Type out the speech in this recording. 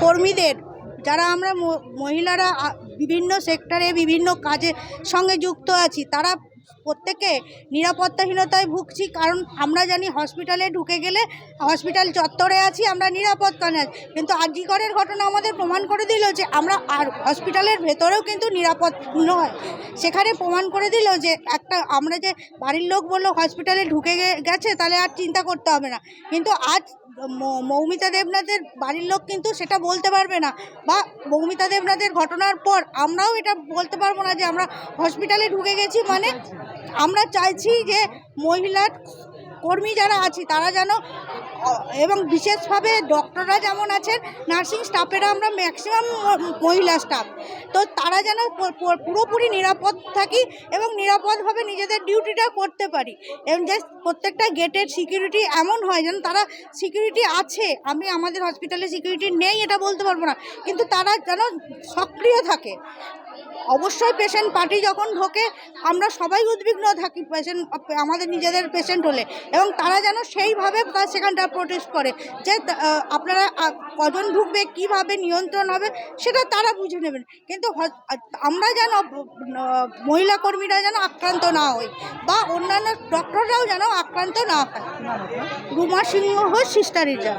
কর্মীদের যারা আমরা মহিলারা বিভিন্ন সেক্টরে বিভিন্ন কাজের সঙ্গে যুক্ত আছি তারা প্রত্যেকে নিরাপত্তাহীনতায় ভুগছি, কারণ আমরা জানি হসপিটালে ঢুকে গেলে হসপিটাল চত্বরে আছি, আমরা নিরাপত্তা নেই কিন্তু আজিকরের ঘটনা আমাদের প্রমাণ করে দিল যে আমরা আর হসপিটালের ভেতরেও কিন্তু নিরাপদ নয় সেখানে প্রমাণ করে দিল যে একটা আমরা যে বাড়ির লোক বলল হসপিটালে ঢুকে গেছে, তাহলে আর চিন্তা করতে হবে না। কিন্তু আজ মৌমিতা দেবনাথের বাড়ির লোক কিন্তু সেটা বলতে পারবে না। বা মৌমিতা দেবনাথের ঘটনার পর আমরাও এটা বলতে পারব না যে আমরা হসপিটালে ঢুকে গেছি মানে আমরা চাইছি যে মহিলার কর্মী যারা আছি, তারা যেন, এবং বিশেষভাবে ডক্টররা যেমন আছেন, নার্সিং স্টাফেরা আমরা ম্যাক্সিমাম মহিলা স্টাফ। তো তারা যেন পুরোপুরি নিরাপদ থাকি এবং নিরাপদভাবে নিজেদের ডিউটিটা করতে পারি। এবং যে প্রত্যেকটা গেটের সিকিউরিটি এমন হয় যেন তারা সিকিউরিটি আছে, আমি আমাদের হসপিটালে সিকিউরিটি নেই এটা বলতে পারব না, কিন্তু তারা যেন সক্রিয় থাকে। অবশ্যই পেশেন্ট পার্টি যখন ঢোকে, আমরা সবাই উদ্বিগ্ন থাকি পেশেন্ট আমাদের নিজেদের পেশেন্ট হলে। এবং তারা যেন সেইভাবে সেখানটা প্রোটেস্ট করে যে আপনারা কজন ঢুকবে, কীভাবে নিয়ন্ত্রণ হবে, সেটা তারা বুঝে নেবেন। কিন্তু আমরা যেন মহিলা কর্মীরা যেন আক্রান্ত না হই বা অন্যান্য ডক্টররাও যেন আক্রান্ত না হয়। রুমা সিংহ সিস্টারিজা